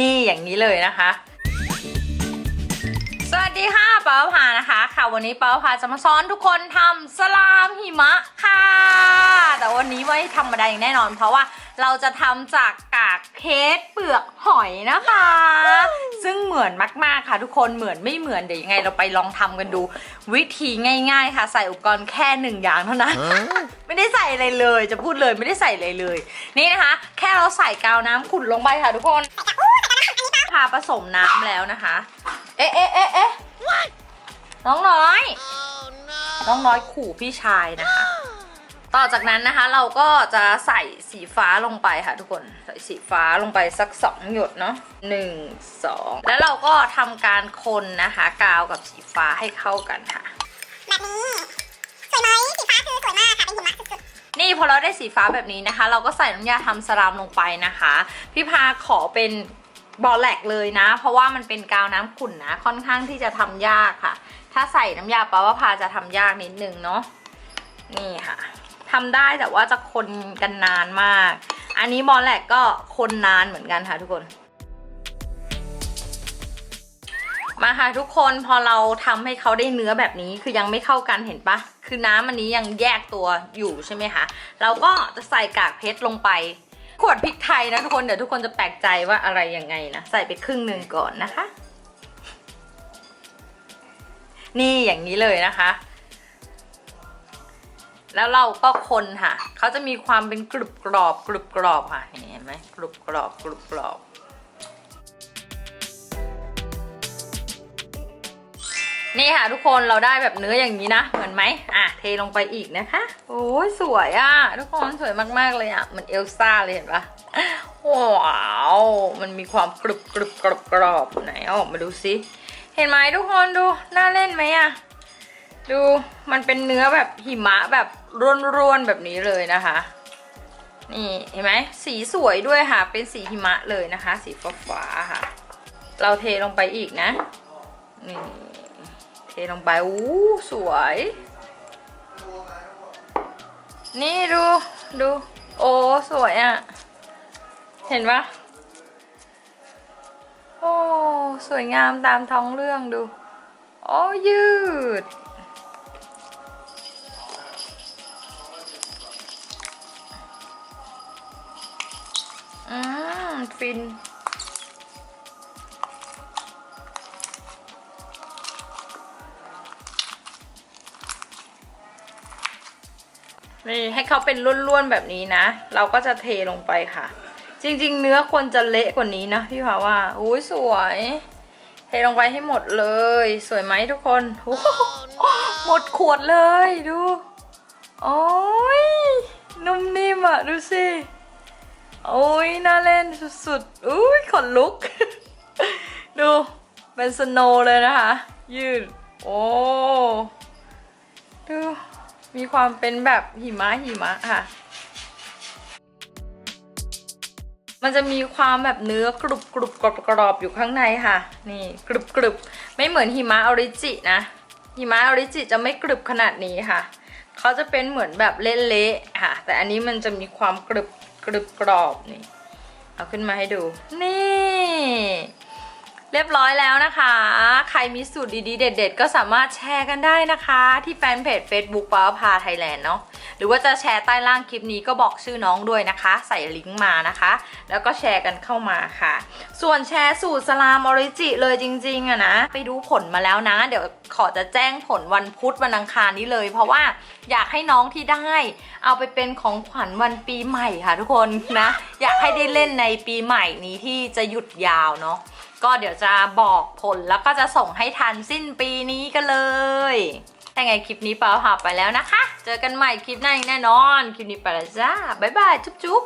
นี่อย่างนี้เลยนะคะ สวัสดีค่ะป้าพานะคะ ค่ะวันนี้ป้าพาจะมาสอนทุกคนทำสลามหิมะค่ะ แต่วันนี้ไม่ธรรมดาอย่างแน่นอน เพราะว่าเราจะทำจากกากเพชรเปลือกหอยนะคะ ซึ่งเหมือนมากๆค่ะทุกคนเหมือนไม่เหมือนเดี๋ยวยังไงเราไปลองทำกันดู วิธีง่าย ๆ ค่ะ ใส่อุปกรณ์แค่หนึ่งอย่างเท่านั้นไม่ได้ใส่อะไรเลย จะพูดเลยไม่ได้ใส่อะไรเลย นี่นะคะ แค่เราใส่กาวน้ำขุ่นลงไปค่ะทุกคน พาผสมน้ำแล้วนะคะ เอ๊ะเอ๊ะเอ๊ะเอ๊ะน้องน้อย น้องน้อยขู่พี่ชายนะคะ ต่อจากนั้นนะคะเราก็จะใส่สีฟ้าลงไปค่ะทุกคน ใส่สีฟ้าลงไปสักสองหยดเนาะหนึ่งสองแล้วเราก็ทำการคนนะคะ กาวกับสีฟ้าให้เข้ากันค่ะแบบนี้สวยไหมสีฟ้าคือสวยมากค่ะเป็นหิมะสุดนี่พอเราได้สีฟ้าแบบนี้นะคะ เราก็ใส่น้ำยาทำสลามลงไปนะคะ พี่พาขอเป็น บอลแลกเลยนะ เพราะว่ามันเป็นกาวน้ำขุ่นนะ ค่อนข้างที่จะทำยากค่ะ ถ้าใส่น้ำยาปาว่าพาจะทำยากนิดนึงเนาะนี่ค่ะทำได้แต่ว่าจะคนกันนานมาก อันนี้บอลแลกก็คนนานเหมือนกันค่ะทุกคนมาค่ะทุกคนพอเราทำให้เขาได้เนื้อแบบนี้คือยังไม่เข้ากันเห็นปะคือน้ำอันนี้ยังแยกตัวอยู่ใช่ไหมคะเราก็จะใส่กากเพชรลงไป ขวดพริกไทยนะทุกคนเดี๋ยวทุกคนจะแปลกใจว่าอะไรยังไงนะใส่ไปครึ่งหนึ่งก่อนนะคะ นี่อย่างนี้เลยนะคะ แล้วเราก็คนค่ะเขาจะมีความเป็นกรุบกรอบกรุบกรอบค่ะเห็นไหมกรุบกรอบกรุบกรอบ นี่ค่ะทุกคนเราได้แบบเนื้ออย่างนี้นะ เหมือนไหมอะเทลงไปอีกนะคะ โอ้ยสวยอะ ทุกคนสวยมากๆเลยอะเหมือนเอลซ่าเลยเห็นปะว้าว มันมีความกรุบกรุบกรอบกรอบไหนออกมาดูซิเห็นไหมทุกคนดูน่าเล่นไหมอะดูมันเป็นเนื้อแบบหิมะแบบร่วนๆแบบนี้เลยนะคะ นี่เห็นไหมสีสวยด้วยค่ะ เป็นสีหิมะเลยนะคะ สีฟ้าๆค่ะ เราเทลงไปอีกนะนี่ ทลงไปอู้สวย นี่ดูดู โอ้สวยอะ่ะ เห็นปะโอ้สวยงามตามท้องเรื่องดู โอ้ยืดอืมฟิน นี่ให้เขาเป็นร่วนๆแบบนี้นะ เราก็จะเทลงไปค่ะ จริงๆ เนื้อควรจะเละกว่านี้นะพี่ผาว่าอุ้ยสวย เทลงไปให้หมดเลย สวยไหมทุกคนหหมดขวดเลยดูโอ้ยนุ่มนิ่มอะดูสิโอ้ยน่าเล่นสุดๆอุ้ยขนลุก ดูเป็นสโนว์เลยนะคะ ยืด โอ้ ดู มีความเป็นแบบหิมะหิมะค่ะ มันจะมีความแบบเนื้อกรุบกรุบกรอบกรอบอยู่ข้างในค่ะ นี่กรุบกรุบไม่เหมือนหิมะออริจินะ หิมะออริจิจะไม่กรุบขนาดนี้ค่ะ เขาจะเป็นเหมือนแบบเละๆค่ะ แต่อันนี้มันจะมีความกรุบกรุบกรอบนี่ เอาขึ้นมาให้ดู นี่ เรียบร้อยแล้วนะคะ ใครมีสูตรดีๆ เด็ด ๆ ก็สามารถแชร์กันได้นะคะ ที่แฟนเพจ Facebook ป้าพาไทยแลนด์เนาะหรือว่าจะแชร์ใต้ล่างคลิปนี้ก็บอกชื่อน้องด้วยนะคะ ใส่ลิงก์มานะคะ แล้วก็แชร์กันเข้ามาค่ะ ส่วนแชร์สูตรสลามออริจิเลยจริงๆอะนะ ไปดูผลมาแล้วนะ เดี๋ยวขอจะแจ้งผลวันพุธวันอังคารนี้เลย เพราะว่าอยากให้น้องที่ได้ เอาไปเป็นของขวัญวันปีใหม่ค่ะทุกคนนะ อยากให้ได้เล่นในปีใหม่นี้ที่จะหยุดยาวเนาะ ก็เดี๋ยวจะบอกผลแล้วก็จะส่งให้ทันสิ้นปีนี้กันเลยถ้าไงคลิปนี้ปาพาไปแล้วนะคะ เจอกันใหม่คลิปหน้าแน่นอน คลิปนี้ไปแล้วจ้า บ๊ายบาย จุ๊บจุ๊บ